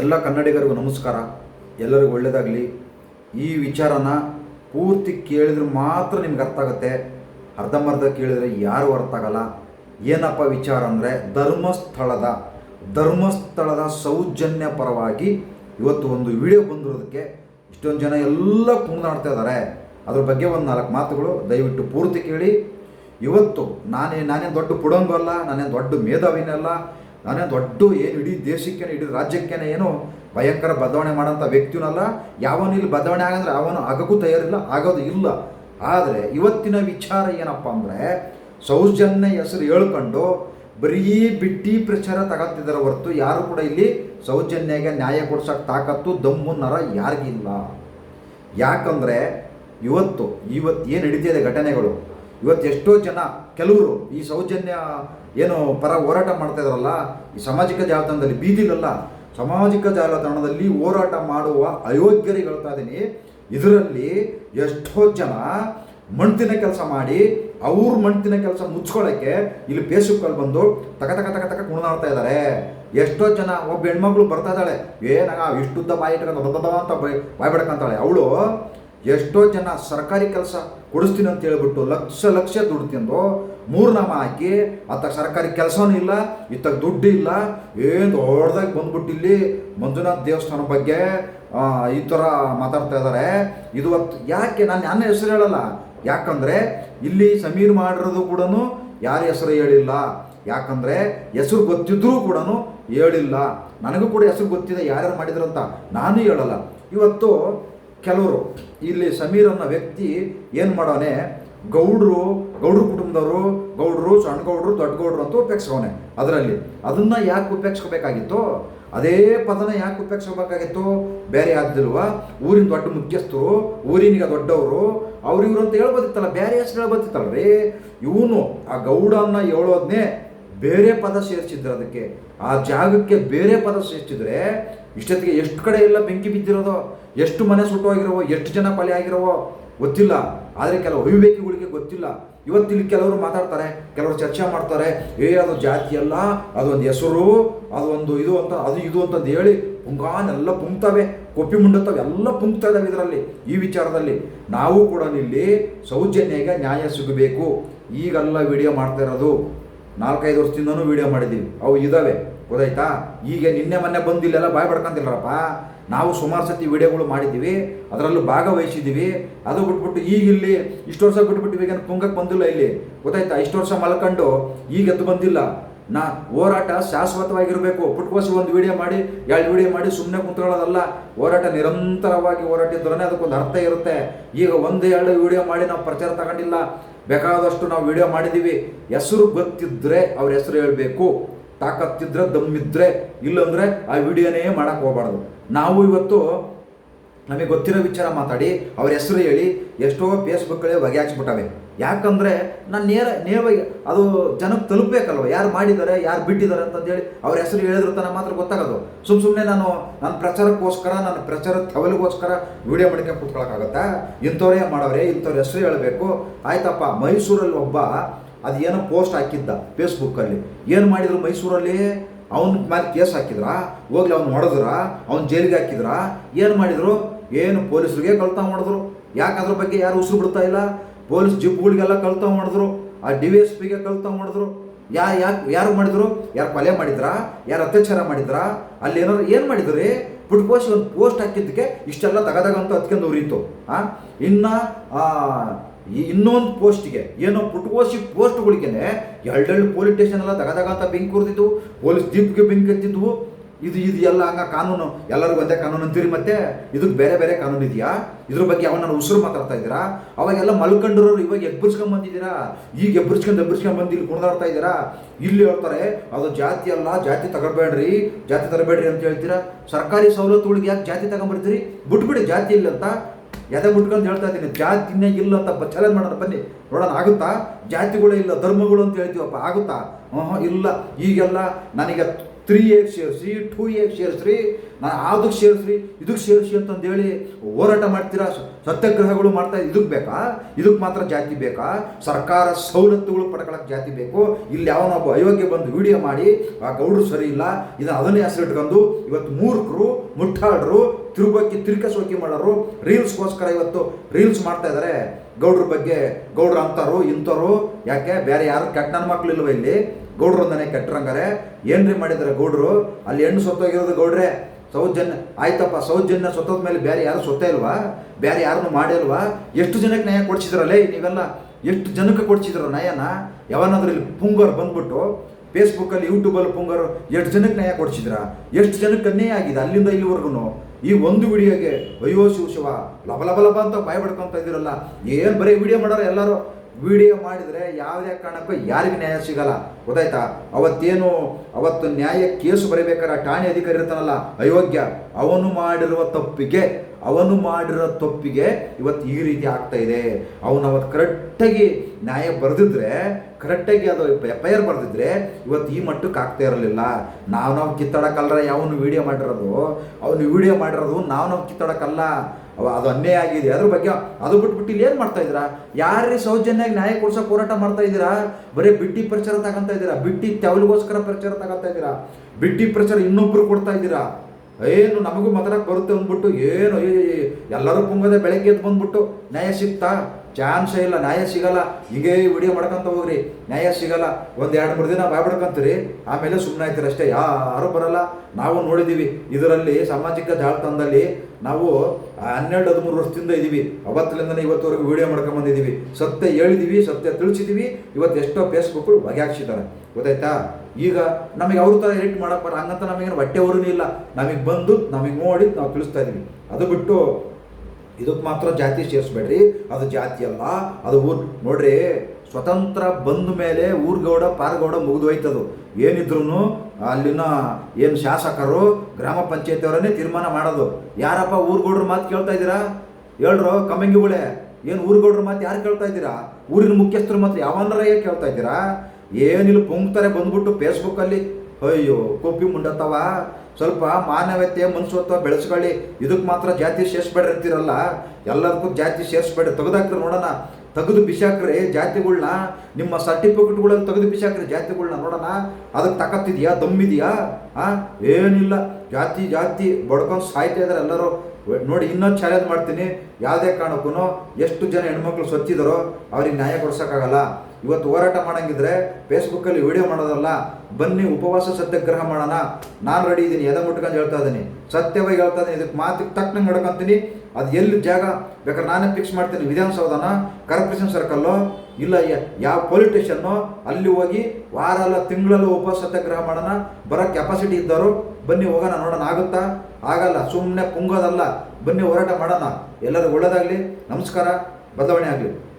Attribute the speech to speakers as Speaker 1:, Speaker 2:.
Speaker 1: ಎಲ್ಲ ಕನ್ನಡಿಗರಿಗೂ ನಮಸ್ಕಾರ. ಎಲ್ಲರಿಗೂ ಒಳ್ಳೆಯದಾಗಲಿ ಈ ವಿಚಾರನ ಪೂರ್ತಿ ಕೇಳಿದ್ರೆ ಮಾತ್ರ ನಿಮ್ಗೆ ಅರ್ಥ ಆಗುತ್ತೆ. ಅರ್ಧಂಬರ್ಧ ಕೇಳಿದರೆ ಯಾರೂ ಅರ್ಥ ಆಗಲ್ಲ. ಏನಪ್ಪ ವಿಚಾರ ಅಂದರೆ ಧರ್ಮಸ್ಥಳದ ಧರ್ಮಸ್ಥಳದ ಸೌಜನ್ಯ ಪರವಾಗಿ ಇವತ್ತು ಒಂದು ವಿಡಿಯೋ ಬಂದಿರೋದಕ್ಕೆ ಇಷ್ಟೊಂದು ಜನ ಎಲ್ಲ ಕುಣಿದಾಡ್ತಾ ಇದ್ದಾರೆ. ಅದ್ರ ಬಗ್ಗೆ ಒಂದು ನಾಲ್ಕು ಮಾತುಗಳು ದಯವಿಟ್ಟು ಪೂರ್ತಿ ಕೇಳಿ. ಇವತ್ತು ನಾನೇ, ನಾನೇನು ದೊಡ್ಡ ಪುಡಂಗು ಅಲ್ಲ, ನಾನೇನು ದೊಡ್ಡ ಮೇಧಾವಿನಲ್ಲ ನಾನೇನು ದೊಡ್ಡ ಏನು ಇಡೀ ದೇಶಕ್ಕೇನೆ, ಇಡೀ ರಾಜ್ಯಕ್ಕೇನೆ ಏನು ಭಯಂಕರ ಬದಲಾವಣೆ ಮಾಡೋಂಥ ವ್ಯಕ್ತಿನಲ್ಲ. ಯಾವನು ಇಲ್ಲಿ ಬದಲಾವಣೆ ಆಗಂದ್ರೆ ಅವನು ಆಗಕ್ಕೂ ತಯಾರಿಲ್ಲ, ಆಗೋದು ಇಲ್ಲ. ಆದರೆ ಇವತ್ತಿನ ವಿಚಾರ ಏನಪ್ಪ ಅಂದರೆ, ಸೌಜನ್ಯ ಹೆಸರು ಹೇಳ್ಕೊಂಡು ಬರೀ ಬಿಟ್ಟಿ ಪ್ರಚಾರ ತಗೊತಿದ್ದಾರೆ ಹೊರತು ಯಾರು ಕೂಡ ಇಲ್ಲಿ ಸೌಜನ್ಯಗೆ ನ್ಯಾಯ ಕೊಡ್ಸೋಕ್ಕೆ ತಾಕತ್ತು, ದಮ್ಮು, ನರ ಯಾರಿಗಿಲ್ಲ. ಯಾಕಂದರೆ ಇವತ್ತು ಇವತ್ತು ಏನು ನಡೀತಿದೆ ಘಟನೆಗಳು? ಇವತ್ತು ಎಷ್ಟೋ ಜನ ಕೆಲವರು ಈ ಸೌಜನ್ಯ ಏನು ಪರ ಹೋರಾಟ ಮಾಡ್ತಾ ಇದ್ರಲ್ಲ, ಈ ಸಾಮಾಜಿಕ ಜಾಲತಾಣದಲ್ಲಿ ಬೀದಿಲಲ್ಲ ಸಾಮಾಜಿಕ ಜಾಲತಾಣದಲ್ಲಿ ಹೋರಾಟ ಮಾಡುವ ಅಯೋಗ್ಯರಿಗೆ ಹೇಳ್ತಾ ಇದ್ದೀನಿ ಇದರಲ್ಲಿ ಎಷ್ಟೋ ಜನ ಮಣ್ತಿನ ಕೆಲಸ ಮಾಡಿ, ಅವ್ರ ಮಣ್ತಿನ ಕೆಲಸ ಮುಚ್ಕೊಳ್ಳೋಕ್ಕೆ ಇಲ್ಲಿ ಫೇಸ್ಬುಕ್ಕಲ್ಲಿ ಬಂದು ತಕ ತಕ ತಕ ತಕ ಕುಣಿದಾಡ್ತಾ ಇದ್ದಾರೆ ಎಷ್ಟೋ ಜನ ಒಬ್ಬ ಹೆಣ್ಮಗಳು ಬರ್ತಾ ಇದ್ದಾಳೆ. ಏನಾಗ ಇಷ್ಟುದ್ದ ಬಾಯಿ ಇಟ್ಕೊಂಡು ಅಂತ ಬಾಯ್ ಅವಳು ಎಷ್ಟೋ ಜನ ಸರ್ಕಾರಿ ಕೆಲಸ ಕೊಡಿಸ್ತೀನಿ ಅಂತ ಹೇಳ್ಬಿಟ್ಟು ಲಕ್ಷ ಲಕ್ಷ ದುಡ್ಡು ತಿಂದು ಮೂರ್ನಾಮ ಹಾಕಿ, ಆತ ಸರ್ಕಾರಿ ಕೆಲಸನೂ ಇಲ್ಲ ಇತ್ತಾಗ ದುಡ್ಡು ಇಲ್ಲ, ಏನು ದೊಡ್ಡದಾಗಿ ಬಂದ್ಬಿಟ್ಟು ಇಲ್ಲಿ ಮಂಜುನಾಥ್ ದೇವಸ್ಥಾನ ಬಗ್ಗೆ ಈ ಥರ ಮಾತಾಡ್ತಾ ಇದ್ದಾರೆ ಇದು ಯಾಕೆ, ನಾನು ನನ್ನ ಹೆಸರು ಹೇಳಲ್ಲ. ಯಾಕಂದರೆ ಇಲ್ಲಿ ಸಮೀರ್ ಮಾಡಿರೋದು ಕೂಡ ಯಾರ ಹೆಸರು ಹೇಳಿಲ್ಲ. ಯಾಕಂದರೆ ಹೆಸರು ಗೊತ್ತಿದ್ರೂ ಕೂಡ ಹೇಳಿಲ್ಲ. ನನಗೂ ಕೂಡ ಹೆಸರು ಗೊತ್ತಿದೆ, ಯಾರ್ಯಾರು ಮಾಡಿದ್ರು ಅಂತ ನಾನು ಹೇಳಲ್ಲ. ಇವತ್ತು ಕೆಲವರು. ಇಲ್ಲಿ ಸಮೀರ್ ಅನ್ನೋ ವ್ಯಕ್ತಿ ಏನು ಮಾಡೋನೆ, ಗೌಡ್ರು, ಗೌಡ್ರ ಕುಟುಂಬದವರು, ಗೌಡ್ರು ಸಣ್ಣ ಗೌಡರು ದೊಡ್ಡ ಗೌಡ್ರು ಅಂತ ಉಪೇಕ್ಷವನೆ ಅದರಲ್ಲಿ. ಅದನ್ನ ಯಾಕೆ ಉಪಯೋಗಿಸ್ಕೋಬೇಕಾಗಿತ್ತು ಅದೇ ಪದನ ಯಾಕೆ ಉಪಯೋಗಿಸ್ಕೋಬೇಕಾಗಿತ್ತು ಬೇರೆ ಆದ್ದಿಲ್ವ ಊರಿನ ದೊಡ್ಡ ಮುಖ್ಯಸ್ಥರು, ಊರಿನಿಗ ದೊಡ್ಡವರು ಅವ್ರು ಅಂತ ಹೇಳ್ಬೋದಿತ್ತಲ್ಲ, ಬೇರೆ ಹೆಸರು ಹೇಳ್ಬೋದಿತ್ತಲ್ಲ ರೀ ಇವನು ಆ ಗೌಡನ್ನ ಹೇಳೋದನ್ನೇ ಬೇರೆ ಪದ ಸೇರಿಸಿದ್ರೆ ಅದಕ್ಕೆ. ಆ ಜಾಗಕ್ಕೆ ಬೇರೆ ಪದ ಸೇರಿಸಿದ್ರೆ ಇಷ್ಟೊತ್ತಿಗೆ ಎಷ್ಟು ಕಡೆ ಎಲ್ಲ ಬೆಂಕಿ ಬಿದ್ದಿರೋದೋ, ಎಷ್ಟು ಮನೆ ಸುಟ್ಟೋಗಿರೋವೋ, ಎಷ್ಟು ಜನ ಕೊಲೆ ಆಗಿರೋವೋ ಗೊತ್ತಿಲ್ಲ. ಆದರೆ ಕೆಲವು ಅವಿವೇಕಿಗಳಿಗೆ ಗೊತ್ತಿಲ್ಲ. ಇವತ್ತಿಲ್ಲಿ ಕೆಲವರು ಮಾತಾಡ್ತಾರೆ, ಕೆಲವರು ಚರ್ಚೆ ಮಾಡ್ತಾರೆ, ಏ, ಅದು ಜಾತಿ ಅಲ್ಲ, ಅದೊಂದು ಹೆಸರು, ಅದೊಂದು ಇದು ಅಂತ, ಅದು ಇದು ಅಂತಂದು ಹೇಳಿ ಪುಂಗಾನೆಲ್ಲ ಪುಂಕ್ತವೆ ಕೊಪ್ಪಿ ಮುಂಡತ್ತವೆ, ಎಲ್ಲ ಪುಂಕ್ತಾ ಇದ್ದಾವೆ ಇದರಲ್ಲಿ, ಈ ವಿಚಾರದಲ್ಲಿ. ನಾವು ಕೂಡ ಇಲ್ಲಿ ಸೌಜನ್ಯಗೆ ನ್ಯಾಯ ಸಿಗಬೇಕು. ಈಗೆಲ್ಲ ವಿಡಿಯೋ ಮಾಡ್ತಾ ಇರೋದು. ನಾಲ್ಕೈದು ವರ್ಷದಿಂದನೂ ವಿಡಿಯೋ ಮಾಡಿದ್ದೀವಿ. ಅವು ಇದಾವೆ. ಗೊತ್ತಾಯ್ತಾ? ಈಗ ನಿನ್ನೆ ಮೊನ್ನೆ ಬಂದು ಇಲ್ಲೆಲ್ಲ ಬಾಯ್ ಪಡ್ಕೊಂತಿಲ್ಲರಪ್ಪ ನಾವು ಸುಮಾರು ಸತಿ ವಿಡಿಯೋಗಳು ಮಾಡಿದ್ದೀವಿ, ಅದರಲ್ಲೂ ಭಾಗವಹಿಸಿದ್ದೀವಿ. ಅದು ಬಿಟ್ಬಿಟ್ಟು ಈಗ ಇಲ್ಲಿ ಇಷ್ಟು ವರ್ಷ ಬಿಟ್ಬಿಟ್ಟು ಈಗ ಕುಂಗಕ್ಕೆ ಬಂದಿಲ್ಲ ಇಲ್ಲಿ. ಗೊತ್ತಾಯ್ತಾ? ಇಷ್ಟು ವರ್ಷ ಮಲ್ಕೊಂಡು ಈಗ ಎದ್ದು ಬಂದಿಲ್ಲ. ನಾ ಹೋರಾಟ ಶಾಶ್ವತವಾಗಿರಬೇಕು. ಪುಟ್ಕೋಸಿ ಒಂದು ವಿಡಿಯೋ ಮಾಡಿ, ಎರಡು ವಿಡಿಯೋ ಮಾಡಿ ಸುಮ್ಮನೆ ಕುಂತ್ಕೊಳ್ಳೋದಲ್ಲ. ಹೋರಾಟ ನಿರಂತರವಾಗಿ ಹೋರಾಟ ಇದ್ರೇ ಅದಕ್ಕೊಂದು ಅರ್ಥ ಇರುತ್ತೆ. ಈಗ ಒಂದು ಎರಡು ವಿಡಿಯೋ ಮಾಡಿ ನಾವು ಪ್ರಚಾರ ತಗೊಂಡಿಲ್ಲ. ಬೇಕಾದಷ್ಟು ನಾವು ವಿಡಿಯೋ ಮಾಡಿದ್ದೀವಿ. ಹೆಸರು ಗೊತ್ತಿದ್ರೆ ಅವ್ರ ಹೆಸರು ಹೇಳಬೇಕು. ತಾಕತ್ತಿದ್ರೆ, ದಮ್ಮಿದ್ರೆ, ಇಲ್ಲಂದ್ರೆ ಆ ವಿಡಿಯೋನೇ ಮಾಡಕ್ಕೆ ಹೋಗ್ಬಾರ್ದು. ನಾವು ಇವತ್ತು ನಮಗೆ ಗೊತ್ತಿರೋ ವಿಚಾರ ಮಾತಾಡಿ, ಅವ್ರ ಹೆಸರು ಹೇಳಿ, ಎಷ್ಟೋ ಫೇಸ್ಬುಕ್ಕಲ್ಲಿ ಹೊಗೆ ಹಾಕ್ಸ್ಬಿಟ್ಟವೆ. ಯಾಕಂದರೆ ನಾನು ನೇರ, ನೇರವಾಗಿ, ಅದು ಜನಕ್ಕೆ ತಲುಪಬೇಕಲ್ವ? ಯಾರು ಮಾಡಿದ್ದಾರೆ ಯಾರು ಬಿಟ್ಟಿದ್ದಾರೆ ಅಂತಂದೇಳಿ ಅವ್ರ ಹೆಸರು ಹೇಳಿದ್ರು ತನಕ ಮಾತ್ರ ಗೊತ್ತಾಗೋದು. ಸುಮ್ಮ ಸುಮ್ಮನೆ ನಾನು ನನ್ನ ಪ್ರಚಾರಕ್ಕೋಸ್ಕರ ನನ್ನ ಪ್ರಚಾರ ತವಲಿಗೋಸ್ಕರ ವಿಡಿಯೋ ಮಾಡ್ಕೊಂಡು ಕೂತ್ಕೊಳ್ಳೋಕ್ಕಾಗತ್ತಾ ಇಂಥವ್ರೇ ಮಾಡೋರೆ ಇಂಥವ್ರ ಹೆಸರು ಹೇಳಬೇಕು. ಆಯ್ತಪ್ಪ, ಮೈಸೂರಲ್ಲಿ ಒಬ್ಬ ಅದು ಏನೋ ಪೋಸ್ಟ್ ಹಾಕಿದ್ದ ಫೇಸ್ಬುಕ್ಕಲ್ಲಿ ಏನು ಮಾಡಿದ್ರು ಮೈಸೂರಲ್ಲಿ? ಅವನ ಮೇಲೆ ಕೇಸ್ ಹಾಕಿದ್ರಾ? ಹೋಗ್ಲಿ ಅವ್ನು ಹೊಡೆದ್ರ? ಅವ್ನು ಜೈಲಿಗೆ ಹಾಕಿದ್ರ? ಏನು ಮಾಡಿದ್ರು? ಏನು ಪೊಲೀಸರಿಗೆ ಕಳ್ತ ಮಾಡಿದ್ರು ಯಾಕೆ ಅದ್ರ ಬಗ್ಗೆ ಯಾರು ಉಸಿರು ಬಿಡ್ತಾ ಇಲ್ಲ? ಪೊಲೀಸ್ ಜಿಪ್ಗಳಿಗೆಲ್ಲ ಕಳ್ತ ಮಾಡಿದ್ರು ಆ ಡಿ ವಿ ಎಸ್ ಪಿಗೆ ಕಳ್ತ ಮಾಡಿದ್ರು ಯಾ ಯಾಕೆ ಯಾರು ಮಾಡಿದ್ರು? ಯಾರು ಕೊಲೆ ಮಾಡಿದ್ರಾ? ಯಾರು ಅತ್ಯಾಚಾರ ಮಾಡಿದ್ರಾ? ಅಲ್ಲಿ ಏನಾದ್ರು ಏನು ಮಾಡಿದ್ರಿ? ಪೋಸ್ಟ್ ಒಂದು ಪೋಸ್ಟ್ ಹಾಕಿದ್ದಕ್ಕೆ ಇಷ್ಟೆಲ್ಲ ತಗದಾಗಂತೂ ಅದಕ್ಕೆ ಉರಿತು. ಆ? ಇನ್ನು ಈ ಇನ್ನೊಂದು ಪೋಸ್ಟ್ಗೆ ಏನೋ ಪುಟ್ಕೋಶಿ ಪೋಸ್ಟ್ಗಳಿಗೆ ಎರಡೆರಡು ಪೊಲೀಸ್ ಸ್ಟೇಷನ್ ಎಲ್ಲ ತಗದಾಗ ಅಂತ ಬೆಂಕಿ ಉರಿದಿದ್ವು ಪೊಲೀಸ್ ಜೀಪ್ಗೆ ಬೆಂಕಿ ಎತ್ತಿದ್ವು ಇದು ಇದು ಎಲ್ಲ ಹಂಗ ಕಾನೂನು, ಎಲ್ಲರಿಗೂ ಒಂದೇ ಕಾನೂನು ಅಂತೀರಿ ಮತ್ತೆ? ಇದಕ್ಕೆ ಬೇರೆ ಬೇರೆ ಕಾನೂನು ಇದೆಯಾ? ಇದ್ರ ಬಗ್ಗೆ ಅವನ ಉಸಿರು ಮಾತಾಡ್ತಾ ಇದ್ದೀರಾ? ಅವಾಗೆಲ್ಲ ಮಲ್ಕೊಂಡಿರೋರು ಇವಾಗ ಎಬ್ಬರ್ಸ್ಕೊಂಡ್ ಬಂದಿದ್ದೀರಾ? ಈಗ ಎಬ್ಬರ್ಸ್ಕೊಂಡು ಎಬ್ಬರ್ಸ್ಕೊಂಡ್ ಬಂದು ಇಲ್ಲಿ ಕುಣಿದಾಡ್ತಾ ಇದ್ದೀರಾ? ಇಲ್ಲಿ ಹೇಳ್ತಾರೆ, ಅದು ಜಾತಿ ಅಲ್ಲ, ಜಾತಿ ತಗೋಬೇಡ್ರಿ ಜಾತಿ ತರಬೇಡ್ರಿ ಅಂತ ಹೇಳ್ತೀರಾ? ಸರ್ಕಾರಿ ಸವಲತ್ತುಗಳಿಗೆ ಯಾಕೆ ಜಾತಿ ತಗೊಂಬರ್ತೀರಿ? ಬಿಟ್ಬಿಡಿ ಜಾತಿ ಇಲ್ಲ ಅಂತ. ಎದೆ ಮುಟ್ಕೊಂಡು ಹೇಳ್ತಾ ಇದ್ದೀನಿ, ಜಾತಿನೇ ಇಲ್ಲ ಅಂತ ಚಾಲೆಂಜ್ ಮಾಡೋಣ, ಬನ್ನಿ. ನೋಡೋಣ, ಆಗುತ್ತಾ? ಜಾತಿಗಳೇ ಇಲ್ಲ, ಧರ್ಮಗಳು ಅಂತ ಹೇಳ್ತೀವಪ್ಪ, ಆಗುತ್ತಾ? ಹ್ಞೂ ಇಲ್ಲ. ಈಗೆಲ್ಲ ನನಗೆ ತ್ರೀ ಏಕ್ ಸೇರಿಸಿ ಟೂ ಏಕ್ ಸೇರಿಸ್ರಿ ನಾನು ಅದಕ್ಕೆ ಸೇರಿಸ್ರಿ ಇದಕ್ಕೆ ಸೇರಿಸಿ ಅಂತಂದೇಳಿ ಹೋರಾಟ ಮಾಡ್ತೀರಾ? ಸತ್ಯಾಗ್ರಹಗಳು ಮಾಡ್ತಾ ಇದಕ್ಕೆ ಬೇಕಾ? ಇದಕ್ಕೆ ಮಾತ್ರ ಜಾತಿ ಬೇಕಾ? ಸರ್ಕಾರ ಸವಲತ್ತುಗಳು ಪಡ್ಕೊಳಕ್ಕೆ ಜಾತಿ ಬೇಕು? ಇಲ್ಲಿ ಯಾವನೊಬ್ಬ ಅಯೋಗ್ಯ ಬಂದು ವಿಡಿಯೋ ಮಾಡಿ, ಆ ಗೌಡ್ರು ಸರಿ ಇಲ್ಲ, ಇದನ್ನು ಅದನ್ನೇ ಹೆಸರಿಟ್ಕೊಂಡು ಇವತ್ತು ಮೂರ್ಖರು ಮುಟ್ಟಾಡ್ರು ತಿರುಗಕ್ಕೆ ತಿರುಕಸೋಕೆ ಮಾಡೋರು ರೀಲ್ಸ್ಗೋಸ್ಕರ ಇವತ್ತು ರೀಲ್ಸ್ ಮಾಡ್ತಾ ಇದ್ದಾರೆ ಗೌಡ್ರ ಬಗ್ಗೆ ಗೌಡ್ರ ಅಂತಾರು ಇಂಥವ್ರು ಯಾಕೆ? ಬೇರೆ ಯಾರು ಕೆಟ್ಟ ನನ್ನ ಮಕ್ಳು ಇಲ್ವ ಇಲ್ಲಿ. ಗೌಡ್ರು ಒಂದನೇ ಕೆಟ್ಟರಂಗಾರೆ ಏನ್ರಿ ಮಾಡಿದ್ದಾರೆ ಗೌಡ್ರು? ಅಲ್ಲಿ ಹೆಣ್ಣು ಸೊತ್ತೋಗಿರೋದು ಗೌಡ್ರೆ. ಸೌಜನ್ಯ, ಆಯ್ತಪ್ಪ, ಸೌಜನ್ಯ ಸತ್ತೋದ ಮೇಲೆ ಬೇರೆ ಯಾರು ಸೊತ್ತೇ ಇಲ್ವಾ? ಬೇರೆ ಯಾರನ್ನು ಮಾಡಿಲ್ವಾ ಎಷ್ಟು ಜನಕ್ಕೆ ನಯ ಕೊಡ್ಸಿದ್ರಲ್ಲೇ ನೀವೆಲ್ಲ? ಎಷ್ಟು ಜನಕ್ಕೆ ಕೊಡ್ಸಿದ್ರು ನಯನ ಯಾವನಾದ್ರೂ ಇಲ್ಲಿ ಪುಂಗರ್ ಬಂದ್ಬಿಟ್ಟು ಫೇಸ್ಬುಕ್ಕಲ್ಲಿ ಯೂಟ್ಯೂಬಲ್ಲಿ ಪುಂಗರು ಎಷ್ಟು ಜನಕ್ಕೆ ನಯ ಕೊಡ್ಸಿದ್ರ? ಎಷ್ಟು ಜನಕ್ಕೆ ಅನ್ಯಾಯ ಆಗಿದೆ ಅಲ್ಲಿಂದ ಇಲ್ಲಿವರೆಗೂ ಈ ಒಂದು ವಿಡಿಯೋಗೆ ಅಯ್ಯೋ ಶಿವ ಶಿವ ಲಬ ಲಬ ಲಬ ಅಂತ ಭಯ ಬಡ್ಕೊಂತ ಇದ್ದೀರಲ್ಲ, ಏನು ಬರೀ ವಿಡಿಯೋ ಮಾಡೋರು ಎಲ್ಲರೂ? ವಿಡಿಯೋ ಮಾಡಿದರೆ ಯಾವುದೇ ಕಾರಣಕ್ಕೂ ಯಾರಿಗೂ ನ್ಯಾಯ ಸಿಗಲ್ಲ. ಗೊತ್ತಾಯ್ತಾ? ಅವತ್ತೇನು, ಅವತ್ತು ನ್ಯಾಯ ಕೇಸು ಬರೀಬೇಕಾದ್ರೆ ಠಾಣೆ ಅಧಿಕಾರಿ ಇರ್ತಾನಲ್ಲ, ಅಯೋಗ್ಯ. ಅವನು ಮಾಡಿರುವ ತಪ್ಪಿಗೆ ಅವನು ಮಾಡಿರೋ ತಪ್ಪಿಗೆ ಇವತ್ತು ಈ ರೀತಿ ಆಗ್ತಾ ಇದೆ. ಅವನು ಅವತ್ತು ಕರೆಕ್ಟಾಗಿ ನ್ಯಾಯ ಬರೆದಿದ್ರೆ, ಕರೆಕ್ಟಾಗಿ ಅದು ಎಫ್ ಐ ಆರ್ ಬರೆದಿದ್ರೆ ಇವತ್ತು ಈ ಮಟ್ಟಕ್ಕೆ ಆಗ್ತಾ ಇರಲಿಲ್ಲ. ನಾವು ನಾವು ಕಿತ್ತಾಡಕ್ಕಲ್ರ ಯಾವನು ವಿಡಿಯೋ ಮಾಡಿರೋದು? ಅವನು ವಿಡಿಯೋ ಮಾಡಿರೋದು ನಾವು ನಾವು ಕಿತ್ತಾಡಕ್ಕಲ್ಲ ಅದು ಅನ್ಯಾಯ ಆಗಿದೆ. ಅದ್ರ ಬಗ್ಗೆ ಅದು ಬಿಟ್ಬಿಟ್ಟು ಇಲ್ಲಿ ಏನು ಮಾಡ್ತಾ ಇದ್ದೀರಾ? ಯಾರೀ ಸೌಜನ್ಯಾಗಿ ನ್ಯಾಯ ಕೊಡಿಸೋ ಹೋರಾಟ ಮಾಡ್ತಾ ಇದ್ದೀರಾ? ಬರೀ ಬಿಟ್ಟಿ ಪ್ರಚಾರ ತಗೊಂತ ಇದ್ದೀರಾ? ಬಿಟ್ಟಿ ತೆವಲಿಗೋಸ್ಕರ ಪ್ರಚಾರ ತಗೊಂತ ಇದ್ದೀರಾ? ಬಿಟ್ಟಿ ಪ್ರಚಾರ ಇನ್ನೊಬ್ರು ಕೊಡ್ತಾ ಇದ್ದೀರಾ? ಏನು ನಮಗೂ ಮಾತಾಡಕ್ಕೆ ಬರುತ್ತೆ ಅಂದ್ಬಿಟ್ಟು ಏನು ಎಲ್ಲರೂ ಪುಂಗದೆ ಬೆಳಗ್ಗೆ ಎದ್ದು ಬಂದ್ಬಿಟ್ಟು ನ್ಯಾಯ ಸಿಗ್ತಾ? ಚಾನ್ಸೇ ಇಲ್ಲ, ನ್ಯಾಯ ಸಿಗಲ್ಲ. ಹೀಗೆ ವಿಡಿಯೋ ಮಾಡ್ಕೊಂತ ಹೋಗ್ರಿ. ನ್ಯಾಯ ಸಿಗಲ್ಲ. ಒಂದು ಎರಡು ಮೂರು ದಿನ ಬಾಯ್ಬಿಡ್ಕೊಂತೀರಿ. ಆಮೇಲೆ ಸುಮ್ಮನೆ ಆಯ್ತೀರಿ ಯಾರು ಬರಲ್ಲ. ನಾವು ನೋಡಿದ್ದೀವಿ ಇದರಲ್ಲಿ ಸಾಮಾಜಿಕ ಜಾಲತಾಣದಲ್ಲಿ ನಾವು ಹನ್ನೆರಡು, ಹದಿಮೂರು ವರ್ಷದಿಂದ ಇದ್ದೀವಿ. ಅವತ್ತಿನಿಂದನೇ ಇವತ್ತುವರೆಗೂ ವಿಡಿಯೋ ಮಾಡ್ಕೊಂಬಂದಿದ್ದೀವಿ ಸತ್ಯ ಹೇಳಿದೀವಿ, ಸತ್ಯ ತಿಳಿಸಿದ್ದೀವಿ ಇವತ್ತು ಎಷ್ಟೋ ಫೇಸ್ಬುಕ್ ಬಗೆಹಾಕ್ಸಿದ್ದಾರೆ ಗೊತ್ತಾಯ್ತಾ? ಈಗ ನಮಗೆ ಅವ್ರ ಥರ ಎಡಿಟ್ ಮಾಡಕ್ಕೆ ಬರ ಹಂಗಂತ ನಮಗೇನು ಹೊರನೂ ಇಲ್ಲ. ನಮಗೆ ಬಂದು, ನಮಗೆ ನೋಡಿ ನಾವು ತಿಳಿಸ್ತಾ ಇದ್ದೀವಿ. ಅದು ಬಿಟ್ಟು ಇದಕ್ಕೆ ಮಾತ್ರ ಜಾತಿ ಸೇರಿಸ್ಬೇಡ್ರಿ. ಅದು ಜಾತಿ ಅಲ್ಲ. ಅದು ಊರು ನೋಡ್ರಿ ಸ್ವತಂತ್ರ ಬಂದ ಮೇಲೆ ಊರ್ಗೌಡ, ಪಾರ್ಗೌಡ ಮುಗಿದು ಹೋಯ್ತದು ಏನಿದ್ರು ಅಲ್ಲಿನ ಏನು ಶಾಸಕರು, ಗ್ರಾಮ ಪಂಚಾಯತಿಯವರನ್ನೇ ತೀರ್ಮಾನ ಮಾಡೋದು. ಯಾರಪ್ಪ ಊರ್ಗೌಡ್ರ ಮಾತು ಕೇಳ್ತಾ ಇದ್ದೀರಾ? ಹೇಳ್ರು ಕಮಂಗಿಗಳೇ ಏನು ಊರ್ಗೌಡ್ರ ಮಾತು ಯಾರು ಕೇಳ್ತಾ ಇದ್ದೀರಾ? ಊರಿನ ಮುಖ್ಯಸ್ಥರು ಮಾತ್ರ ಯಾವನರ ಕೇಳ್ತಾ ಇದ್ದೀರಾ? ಏನಿಲ್ಲ ಪುಂಕ್ತಾರೆ ಬಂದ್ಬಿಟ್ಟು ಫೇಸ್ಬುಕ್ಕಲ್ಲಿ ಅಯ್ಯೋ ಕೊಪ್ಪಿ ಮುಂಡತ್ತವ. ಸ್ವಲ್ಪ ಮಾನವೀಯತೆ ಮನುಷ್ಯತ್ವ ಬೆಳೆಸ್ಕೊಳ್ಳಿ. ಇದಕ್ಕೆ ಮಾತ್ರ ಜಾತಿ ಸೇರಿಸ್ಬೇಡ್ರಿ ಇರ್ತೀರಲ್ಲ ಎಲ್ಲದಕ್ಕೂ ಜಾತಿ ಸೇರಿಸ್ಬೇಡ್ರಿ ತೆಗೆದಾಕ್ರಿ ನೋಡೋಣ. ತೆಗೆದು ಬಿಸಾಕ್ರೆ ಜಾತಿಗಳನ್ನ ನಿಮ್ಮ ಸರ್ಟಿಫಿಕೇಟ್ಗಳಲ್ಲಿ ತೆಗೆದು ಬಿಸಾಕ್ರೆ ಜಾತಿಗಳನ್ನ ನೋಡೋಣ, ಅದಕ್ಕೆ ತಕತ್ತಿದೆಯಾ, ದಮ್ಮಿದೆಯಾ? ಆ? ಏನಿಲ್ಲ. ಜಾತಿ ಜಾತಿ ಬಡ್ಕೊಂಡು ಸಾಯ್ತಾ ಇದಾರೆ ಎಲ್ಲರೂ. ನೋಡಿ ಇನ್ನೊಂದು ಚಾಲೆಂಜ್ ಮಾಡ್ತೀನಿ. ಯಾವುದೇ ಕಾರಣಕ್ಕೂ ಎಷ್ಟು ಜನ ಹೆಣ್ಮಕ್ಳು ಸತ್ತಿದಾರೋ ಅವ್ರಿಗೆ ನ್ಯಾಯ ಕೊಡ್ಸೋಕ್ಕಾಗಲ್ಲ. ಇವತ್ತು ಹೋರಾಟ ಮಾಡೋಂಗಿದ್ರೆ ಫೇಸ್ಬುಕ್ಕಲ್ಲಿ ವಿಡಿಯೋ ಮಾಡೋದಲ್ಲ. ಬನ್ನಿ ಉಪವಾಸ ಸತ್ಯಾಗ್ರಹ ಮಾಡೋಣ. ನಾನು ರೆಡಿ ಇದ್ದೀನಿ ಎದೆ ಮುಟ್ಕೊಂಡು ಹೇಳ್ತಾ ಇದ್ದೀನಿ ಸತ್ಯವಾಗಿ ಹೇಳ್ತಾ ಇದ್ದೀನಿ ಇದಕ್ಕೆ ಮಾತಿಗೆ ತಕ್ಕ ನಡ್ಕೊಂತೀನಿ. ಅದು ಎಲ್ಲಿ ಜಾಗ ಬೇಕಾದ್ರೆ ನಾನೇ ಫಿಕ್ಸ್ ಮಾಡ್ತೀನಿ. ವಿಧಾನಸೌಧನ ಕಾರ್ಪೊರೇಷನ್ ಸರ್ಕಲ್ಲು ಇಲ್ಲ ಯಾವ ಪೊಲೀಸ್ ಸ್ಟೇಷನ್ನು ಅಲ್ಲಿ ಹೋಗಿ ವಾರ ಅಲ್ಲ ತಿಂಗಳಲ್ಲೂ ಉಪವಾಸ ಸತ್ಯಾಗ್ರಹ ಮಾಡೋಣ. ಬರೋ ಕೆಪಾಸಿಟಿ ಇದ್ದವರು ಬನ್ನಿ ಹೋಗೋಣ ನೋಡೋಣ, ಆಗುತ್ತಾ? ಆಗಲ್ಲ ಸುಮ್ಮನೆ ಕುಂಗೋದಲ್ಲ ಬನ್ನಿ ಹೋರಾಟ ಮಾಡೋಣ. ಎಲ್ಲರೂ ಒಳ್ಳೇದಾಗಲಿ. ನಮಸ್ಕಾರ. ಬದಲಾವಣೆ ಆಗಲಿ.